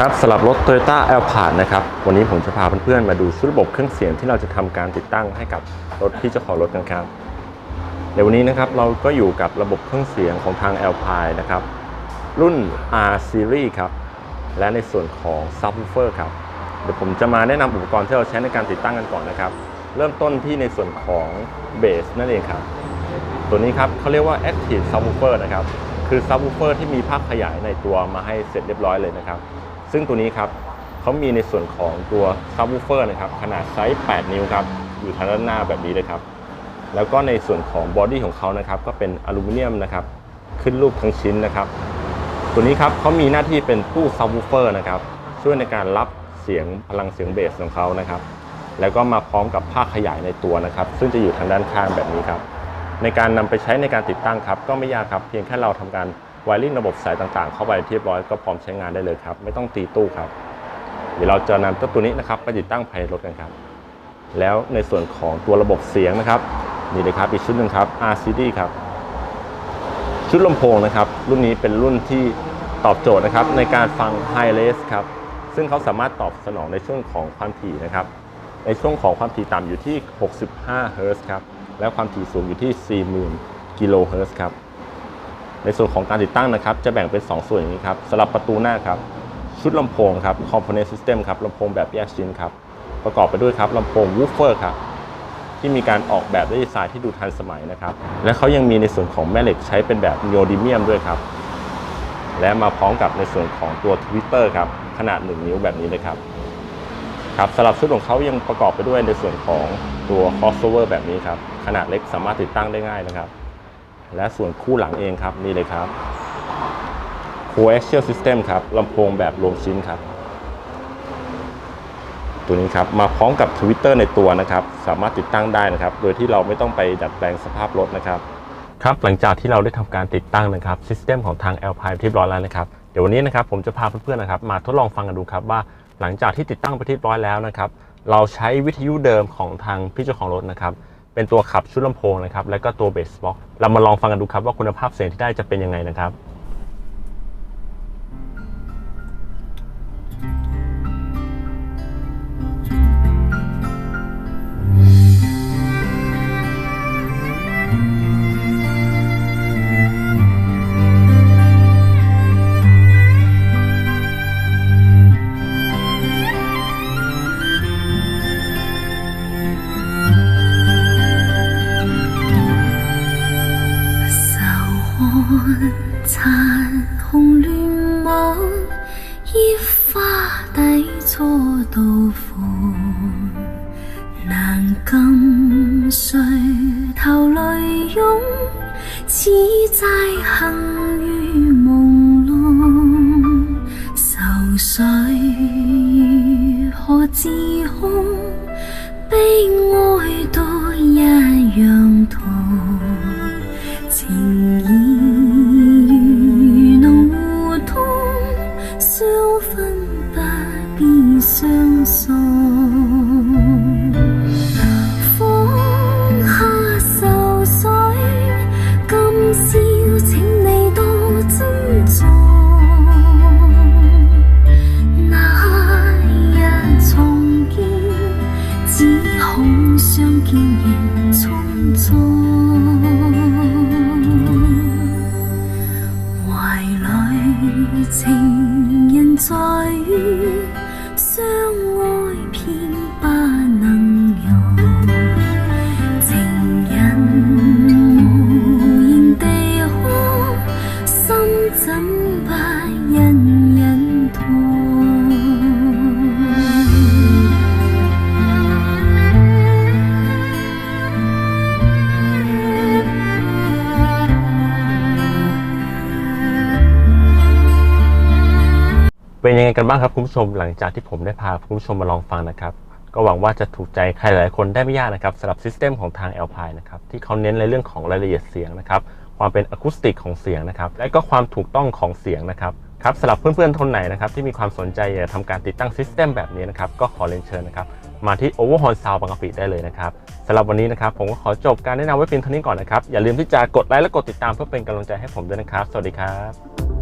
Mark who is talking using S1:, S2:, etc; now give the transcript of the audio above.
S1: ครับสำหรับรถ Toyota a l p a r d นะครับ วันนี้ผมจะพาเพื่อนๆมาดูชุดระบบเครื่องเสียงที่เราจะทำการติดตั้งให้กับรถที่เจ้าของรถกันครับในวันนี้นะครับเราก็อยู่กับระบบเครื่องเสียงของทาง a l p i นะครับ รุ่น R Series ครับ และในส่วนของ Subwoofer ครับ เดี๋ยวผมจะมาแนะนำอุปกรณ์ที่เราใช้ในการติดตั้งกันก่อนนะครับ เริ่มต้นที่ในส่วนของ Bass นั่นเองครับ ตัวนี้ครับเขาเรียกว่า Active Subwoofer นะครับ คือ Subwoofer ที่มีภาคขยายในตัวมาให้เสร็จเรียบร้อยเลยนะครับ ซึ่งตัวนี้ครับเขามีในส่วนของตัว Subwoofer นะครับขนาดไซส์ 8 นิ้วครับอยู่ทางด้านหน้าแบบนี้เลยครับแล้วก็ในส่วนของบอดี้ของเขานะครับก็เป็นอลูมิเนียมนะครับขึ้นรูปทั้งชิ้นนะครับ ตัวนี้ครับเขามีหน้าที่เป็นตู้ Subwoofer นะครับช่วยในการรับเสียงพลังเสียงเบสของเขานะครับ แล้วก็มาพร้อมกับภาคขยายในตัวนะครับ ซึ่งจะอยู่ทางด้านข้างแบบนี้ครับในการนำไปใช้ในการติดตั้งครับ ก็ไม่ยากครับเพียงแค่เราทำการ วายริ่งระบบสายต่างๆ เข้าไปเรียบร้อยก็พร้อมใช้งานได้เลยครับ ไม่ต้องตีตู้ครับ เดี๋ยวเราจะนำเจ้าตัวนี้นะครับไปติดตั้งภายในรถกันครับ แล้วในส่วนของตัวระบบเสียงนะครับนี่เลยครับอีกชุดหนึ่งครับ RCD ครับ ชุดลำโพงนะครับ รุ่นนี้เป็นรุ่นที่ตอบโจทย์นะครับในการฟัง High Res ครับซึ่งเขาสามารถตอบสนองในช่วงของความถี่นะครับในช่วงของความถี่ต่ำอยู่ที่ 65 เฮิรตซ์ครับและความถี่สูงอยู่ที่ 40,000 กิโลเฮิรตซ์ครับ ในส่วนของการติดตั้งนะครับจะแบ่งเป็น 2 ส่วนอย่างนี้ครับสำหรับประตูหน้าครับชุดลำโพงครับ Component System ครับลำโพงแบบแยกชิ้นครับประกอบไปด้วยครับลำโพง Woofer ครับที่มีการออกแบบด้วยดีไซน์ที่ดูทันสมัยนะครับและเขายังมีในส่วนของแม่เหล็กใช้เป็นแบบโอดิเมียมด้วยครับและมาพร้อมกับในส่วนของตัวทวิตเตอร์ครับขนาด 1 นิ้วแบบนี้เลยครับครับสำหรับชุดของเขายังประกอบไปด้วยในส่วนของตัว crossover แบบนี้ครับขนาดเล็กสามารถติดตั้งได้ง่ายนะครับ และส่วนคู่หลังเองครับนี่เลยครับ coaxial system ครับลำโพงแบบรวมชิ้นครับ ตัวนี้ครับมาพร้อมกับ Twitter ในตัวนะครับ สามารถติดตั้งได้นะครับ โดยที่เราไม่ต้องไปดัดแปลงสภาพรถนะครับ ครับหลังจากที่เราได้ทำการติดตั้งนะครับซิสเต็มของทาง Alpine ที่เรียบร้อยแล้วนะครับเดี๋ยววันนี้นะครับผมจะพาเพื่อนๆนะครับ มาทดลองฟังกันดูครับว่าหลังจากที่ติดตั้งไปที่เรียบร้อยแล้วนะครับ เราใช้วิทยุเดิมของทางพี่เจ้าของรถนะครับ เป็นตัวขับชุดลำโพงนะครับ และก็ตัวเบสบ็อกเรามาลองฟังกันดูครับว่าคุณภาพเสียงที่ได้จะเป็นยังไงนะครับ
S2: 初到访难禁垂头泪涌此际幸月朦胧愁绪何自控悲哀都一样同情意如浓互通相分相送放下愁绪今宵请你多珍重那日重见。只恐相见。亦匆匆怀里情人在 sound
S1: เป็นยังไงกันบ้างครับคุณผู้ชมหลังจากที่ผมได้พาคุณผู้ชมมาลองฟังนะครับ ก็หวังว่าจะถูกใจใครหลายคนได้ไม่ยากนะครับสำหรับซิสเต็มของทาง Alpine นะครับที่เขาเน้นในเรื่องของรายละเอียดเสียงนะครับความเป็นอะคูสติกของเสียงนะครับและก็ความถูกต้องของเสียงนะครับครับสำหรับเพื่อนๆคนไหนนะครับที่มีความสนใจอยากทำการติดตั้งซิสเต็มแบบนี้นะครับก็ขอเรียนเชิญนะครับมาที่ Overhaul Sound บางกะปิได้เลยนะครับสำหรับวันนี้นะครับผมก็ขอจบการแนะนำไว้เพียงเท่านี้ก่อนนะครับอย่าลืมที่จะกดไลค์และกดติดตามเพื่อเป็นกำลังใจให้ผมด้วยนะครับ สวัสดีครับ